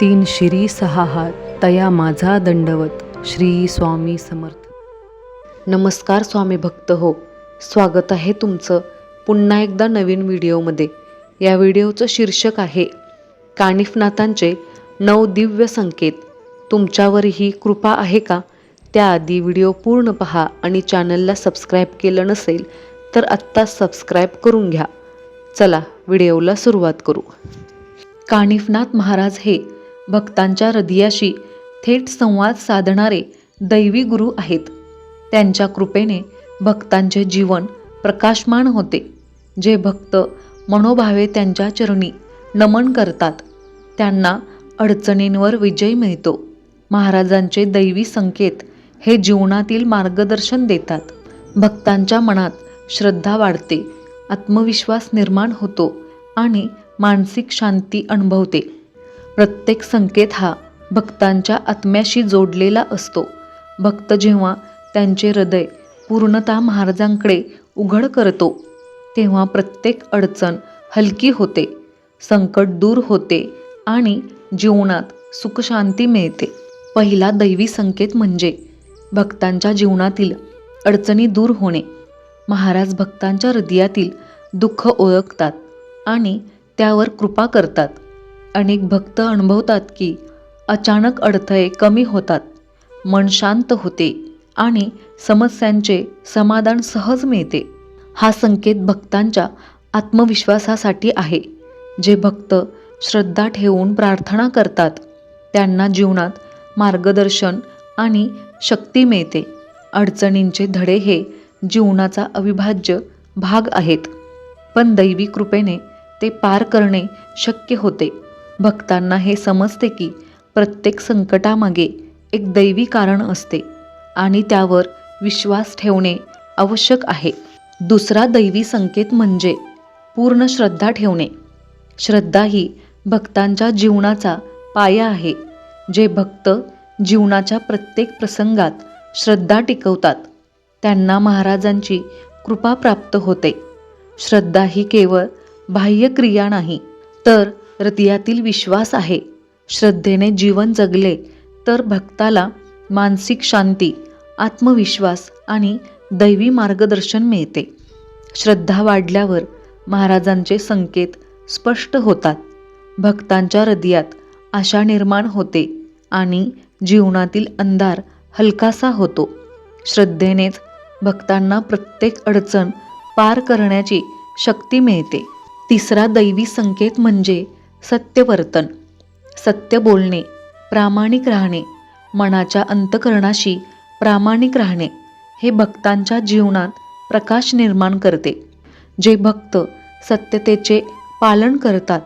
तीन शिरी सहा हात तया माझा दंडवत श्री स्वामी समर्थ. नमस्कार स्वामी भक्त हो स्वागत आहे तुमचं पुन्हा एकदा नवीन व्हिडिओमध्ये. या व्हिडिओचं शीर्षक आहे कानिफनाथांचे नऊ दिव्य संकेत. तुमच्यावरही कृपा आहे का? त्याआधी व्हिडिओ पूर्ण पहा आणि चॅनलला सबस्क्राईब केलं नसेल तर आत्ताच सबस्क्राईब करून घ्या. चला व्हिडिओला सुरुवात करू. कानिफनाथ महाराज हे भक्तांच्या हृदयाशी थेट संवाद साधणारे दैवी गुरु आहेत. त्यांच्या कृपेने भक्तांचे जीवन प्रकाशमान होते. जे भक्त मनोभावे त्यांच्या चरणी नमन करतात त्यांना अडचणींवर विजय मिळतो. महाराजांचे दैवी संकेत हे जीवनातील मार्गदर्शन देतात. भक्तांच्या मनात श्रद्धा वाढते आत्मविश्वास निर्माण होतो आणि मानसिक शांती अनुभवते. प्रत्येक संकेत हा भक्तांच्या आत्म्याशी जोडलेला असतो. भक्त जेव्हा त्यांचे हृदय पूर्णतः महाराजांकडे उघड करतो तेव्हा प्रत्येक अडचण हलकी होते संकट दूर होते आणि जीवनात सुखशांती मिळते. पहिला दैवी संकेत म्हणजे भक्तांच्या जीवनातील अडचणी दूर होणे. महाराज भक्तांच्या हृदयातील दुःख ओळखतात आणि त्यावर कृपा करतात. अनेक भक्त अनुभवतात की अचानक अडथळे कमी होतात मन शांत होते आणि समस्यांचे समाधान सहज मिळते. हा संकेत भक्तांच्या आत्मविश्वासासाठी आहे. जे भक्त श्रद्धा ठेवून प्रार्थना करतात त्यांना जीवनात मार्गदर्शन आणि शक्ती मिळते. अडचणींचे धडे हे जीवनाचा अविभाज्य भाग आहेत. पण दैवी कृपेने ते पार करणे शक्य होते. भक्तांना हे समजते की प्रत्येक संकटामागे एक दैवी कारण असते आणि त्यावर विश्वास ठेवणे आवश्यक आहे. दुसरा दैवी संकेत म्हणजे पूर्ण श्रद्धा ठेवणे. श्रद्धा ही भक्तांच्या जीवनाचा पाया आहे जे भक्त जीवनाच्या प्रत्येक प्रसंगात श्रद्धा टिकवतात. त्यांना महाराजांची कृपा प्राप्त होते. श्रद्धा ही केवळ बाह्यक्रिया नाही तर हृदयातील विश्वास आहे. श्रद्धेने जीवन जगले तर भक्ताला मानसिक शांती आत्मविश्वास आणि दैवी मार्गदर्शन मिळते. श्रद्धा वाढल्यावर महाराजांचे संकेत स्पष्ट होतात. भक्तांच्या हृदयात आशा निर्माण होते आणि जीवनातील अंधार हलकासा होतो. श्रद्धेनेच भक्तांना प्रत्येक अडचण पार करण्याची शक्ती मिळते. तिसरा दैवी संकेत म्हणजे सत्यवर्तन सत्य बोलणे प्रामाणिक राहणे मनाच्या अंतकरणाशी प्रामाणिक राहणे हे भक्तांच्या जीवनात प्रकाश निर्माण करते. जे भक्त सत्यतेचे पालन करतात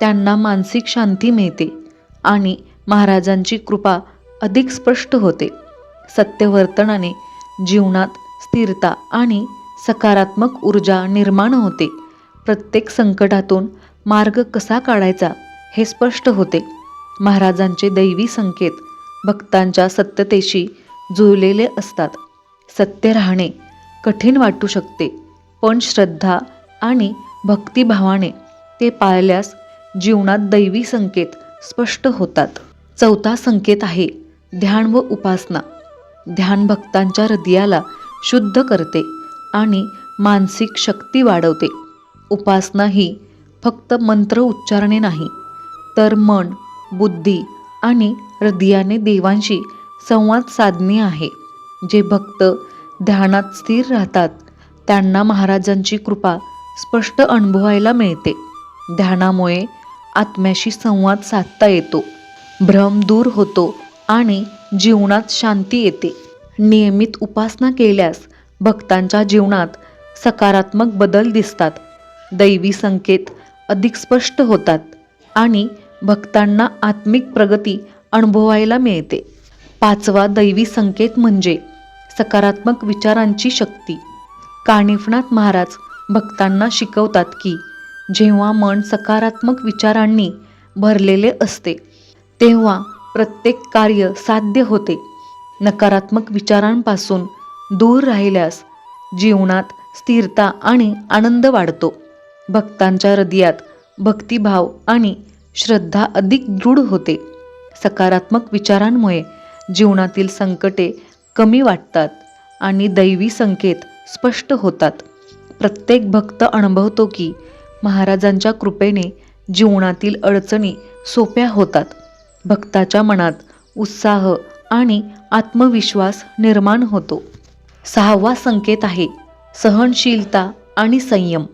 त्यांना मानसिक शांती मिळते आणि महाराजांची कृपा अधिक स्पष्ट होते. सत्यवर्तनाने जीवनात स्थिरता आणि सकारात्मक ऊर्जा निर्माण होते. प्रत्येक संकटातून मार्ग कसा काढायचा हे स्पष्ट होते. महाराजांचे दैवी संकेत भक्तांच्या सत्यतेशी जुळलेले असतात. सत्य राहणे कठीण वाटू शकते पण श्रद्धा आणि भक्तिभावाने ते पाळल्यास जीवनात दैवी संकेत स्पष्ट होतात. चौथा संकेत आहे ध्यान व उपासना. ध्यान भक्तांच्या हृदयाला शुद्ध करते आणि मानसिक शक्ती वाढवते. उपासना ही फक्त मंत्र उच्चारणे नाही तर मन बुद्धी आणि हृदयाने देवांशी संवाद साधणे आहे. जे भक्त ध्यानात स्थिर राहतात त्यांना महाराजांची कृपा स्पष्ट अनुभवायला मिळते. ध्यानामुळे आत्म्याशी संवाद साधता येतो भ्रम दूर होतो आणि जीवनात शांती येते. नियमित उपासना केल्यास भक्तांच्या जीवनात सकारात्मक बदल दिसतात. दैवी संकेत अधिक स्पष्ट होतात आणि भक्तांना आत्मिक प्रगती अनुभवायला मिळते. पाचवा दैवी संकेत म्हणजे सकारात्मक विचारांची शक्ती. कानिफनाथ महाराज भक्तांना शिकवतात की जेव्हा मन सकारात्मक विचारांनी भरलेले असते तेव्हा प्रत्येक कार्य साध्य होते. नकारात्मक विचारांपासून दूर राहिल्यास जीवनात स्थिरता आणि आनंद वाढतो. भक्तांच्या हृदयात भक्तिभाव आणि श्रद्धा अधिक दृढ होते. सकारात्मक विचारांमुळे जीवनातील संकटे कमी वाटतात आणि दैवी संकेत स्पष्ट होतात. प्रत्येक भक्त अनुभवतो की महाराजांच्या कृपेने जीवनातील अडचणी सोप्या होतात. भक्ताच्या मनात उत्साह आणि आत्मविश्वास निर्माण होतो. सहावा संकेत आहे सहनशीलता आणि संयम.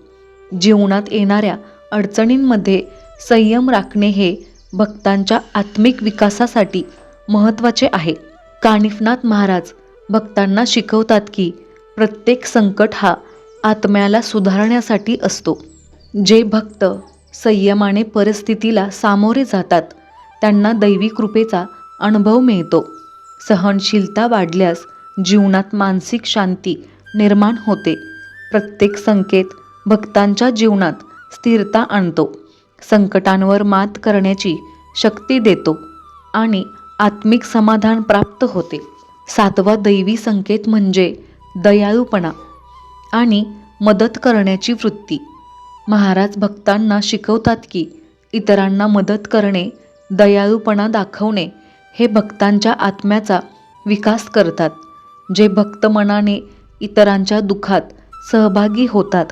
जीवनात येणाऱ्या अडचणींमध्ये संयम राखणे हे भक्तांच्या आत्मिक विकासासाठी महत्त्वाचे आहे. कानिफनाथ महाराज भक्तांना शिकवतात की प्रत्येक संकट हा आत्म्याला सुधारण्यासाठी असतो. जे भक्त संयमाने परिस्थितीला सामोरे जातात त्यांना दैवी कृपेचा अनुभव मिळतो. सहनशीलता वाढल्यास जीवनात मानसिक शांती निर्माण होते. प्रत्येक संकेत भक्तांच्या जीवनात स्थिरता आणतो. संकटांवर मात करण्याची शक्ती देतो आणि आत्मिक समाधान प्राप्त होते. सातवा दैवी संकेत म्हणजे दयाळूपणा आणि मदत करण्याची वृत्ती. महाराज भक्तांना शिकवतात की इतरांना मदत करणे दयाळूपणा दाखवणे हे भक्तांच्या आत्म्याचा विकास करतात जे भक्त मनाने इतरांच्या दुःखात सहभागी होतात.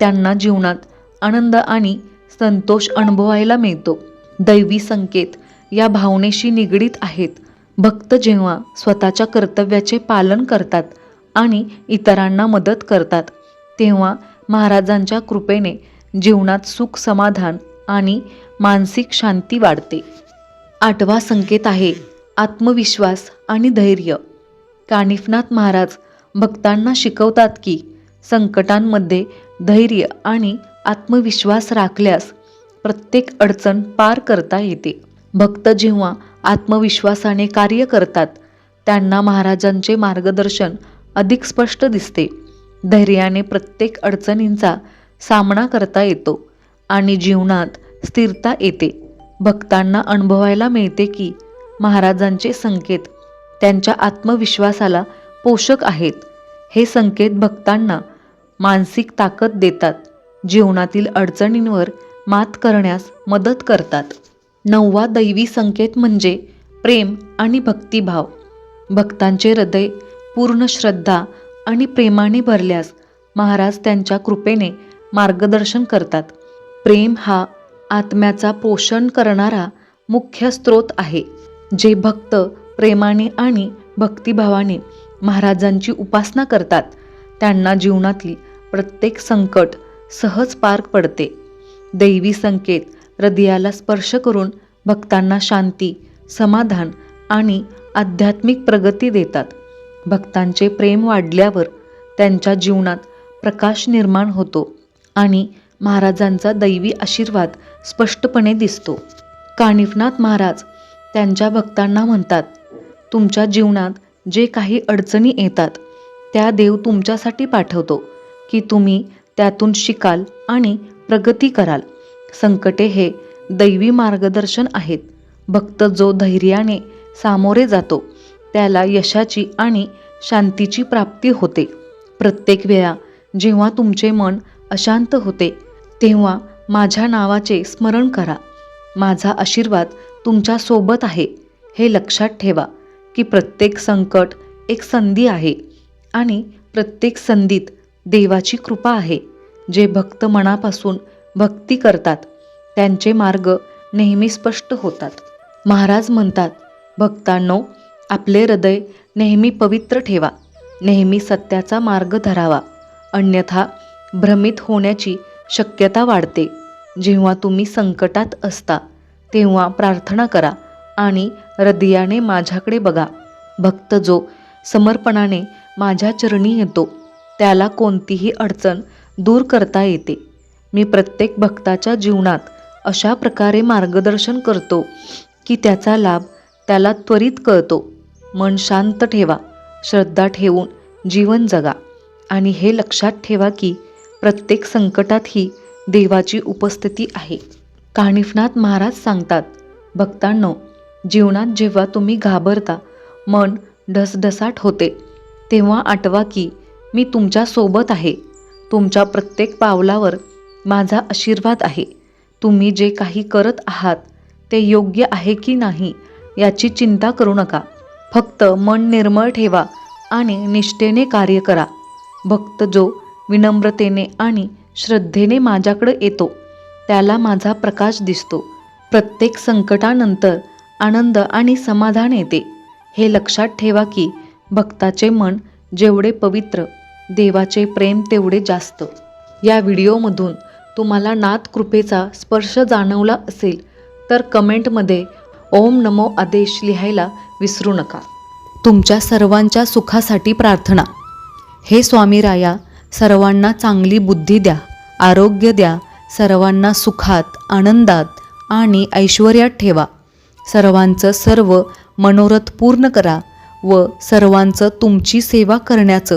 त्यांना जीवनात आनंद आणि संतोष अनुभवायला मिळतो. दैवी संकेत या भावनेशी निगडीत आहेत. भक्त जेव्हा स्वतःच्या कर्तव्याचे पालन करतात आणि इतरांना मदत करतात तेव्हा महाराजांच्या कृपेने जीवनात सुख समाधान आणि मानसिक शांती वाढते. आठवा संकेत आहे आत्मविश्वास आणि धैर्य. कानिफनाथ महाराज भक्तांना शिकवतात की संकटांमध्ये धैर्य आणि आत्मविश्वास राखल्यास प्रत्येक अडचण पार करता येते. भक्त जेव्हा आत्मविश्वासाने कार्य करतात त्यांना महाराजांचे मार्गदर्शन अधिक स्पष्ट दिसते. धैर्याने प्रत्येक अडचणींचा सामना करता येतो आणि जीवनात स्थिरता येते. भक्तांना अनुभवायला मिळते की महाराजांचे संकेत त्यांच्या आत्मविश्वासाला पोषक आहेत. हे संकेत भक्तांना मानसिक ताकद देतात. जीवनातील अडचणींवर मात करण्यास मदत करतात. नववा दैवी संकेत म्हणजे प्रेम आणि भक्तिभाव. भक्तांचे हृदय पूर्ण श्रद्धा आणि प्रेमाने भरल्यास महाराज त्यांच्या कृपेने मार्गदर्शन करतात. प्रेम हा आत्म्याचा पोषण करणारा मुख्य स्रोत आहे. जे भक्त प्रेमाने आणि भक्तिभावाने महाराजांची उपासना करतात त्यांना जीवनातली प्रत्येक संकट सहज पार पडते. दैवी संकेत हृदयाला स्पर्श करून भक्तांना शांती समाधान आणि आध्यात्मिक प्रगती देतात. भक्तांचे प्रेम वाढल्यावर त्यांच्या जीवनात प्रकाश निर्माण होतो आणि महाराजांचा दैवी आशीर्वाद स्पष्टपणे दिसतो. कानिफनाथ महाराज त्यांच्या भक्तांना म्हणतात तुमच्या जीवनात जे काही अडचणी येतात त्या देव तुमच्यासाठी पाठवतो. की तुम्ही त्यातून शिकाल आणि प्रगती कराल. संकटे हे दैवी मार्गदर्शन आहेत. भक्त जो धैर्याने सामोरे जातो त्याला यशाची आणि शांतीची प्राप्ती होते. प्रत्येक वेळा जेव्हा तुमचे मन अशांत होते तेव्हा माझ्या नावाचे स्मरण करा. माझा आशीर्वाद तुमच्यासोबत आहे. हे लक्षात ठेवा की प्रत्येक संकट एक संधी आहे आणि प्रत्येक संधीत देवाची कृपा आहे. जे भक्त मनापासून भक्ती करतात त्यांचे मार्ग नेहमी स्पष्ट होतात. महाराज म्हणतात भक्तांनो आपले हृदय नेहमी पवित्र ठेवा. नेहमी सत्याचा मार्ग धरावा. अन्यथा भ्रमित होण्याची शक्यता वाढते. जेव्हा तुम्ही संकटात असता तेव्हा प्रार्थना करा आणि हृदयाने माझ्याकडे बघा. भक्त जो समर्पणाने माझ्या चरणी येतो त्याला कोणतीही अडचण दूर करता येते. मी प्रत्येक भक्ताच्या जीवनात अशा प्रकारे मार्गदर्शन करतो की त्याचा लाभ त्याला त्वरित कळतो. मन शांत ठेवा श्रद्धा ठेवून जीवन जगा आणि हे लक्षात ठेवा की प्रत्येक संकटातही देवाची उपस्थिती आहे. कानिफनाथ महाराज सांगतात भक्तांनो जीवनात जेव्हा तुम्ही घाबरता मन ढसढसाट होते तेव्हा आठवा की मी तुमच्यासोबत आहे. तुमच्या प्रत्येक पावलावर माझा आशीर्वाद आहे. तुम्ही जे काही करत आहात ते योग्य आहे की नाही याची चिंता करू नका. फक्त मन निर्मळ ठेवा आणि निष्ठेने कार्य करा. भक्त जो विनम्रतेने आणि श्रद्धेने माझ्याकडे येतो त्याला माझा प्रकाश दिसतो. प्रत्येक संकटानंतर आनंद आणि समाधान येते. हे लक्षात ठेवा की भक्ताचे मन जेवढे पवित्र देवाचे प्रेम तेवढे जास्त. या व्हिडिओमधून तुम्हाला नाथ कृपेचा स्पर्श जाणवला असेल तर कमेंटमध्ये ओम नमो आदेश लिहायला विसरू नका. तुमच्या सर्वांच्या सुखासाठी प्रार्थना. हे स्वामी राया सर्वांना चांगली बुद्धी द्या आरोग्य द्या सर्वांना सुखात आनंदात आणि ऐश्वर्यात ठेवा. सर्वांचं सर्व मनोरथ पूर्ण करा व सर्वांचं तुमची सेवा करण्याचं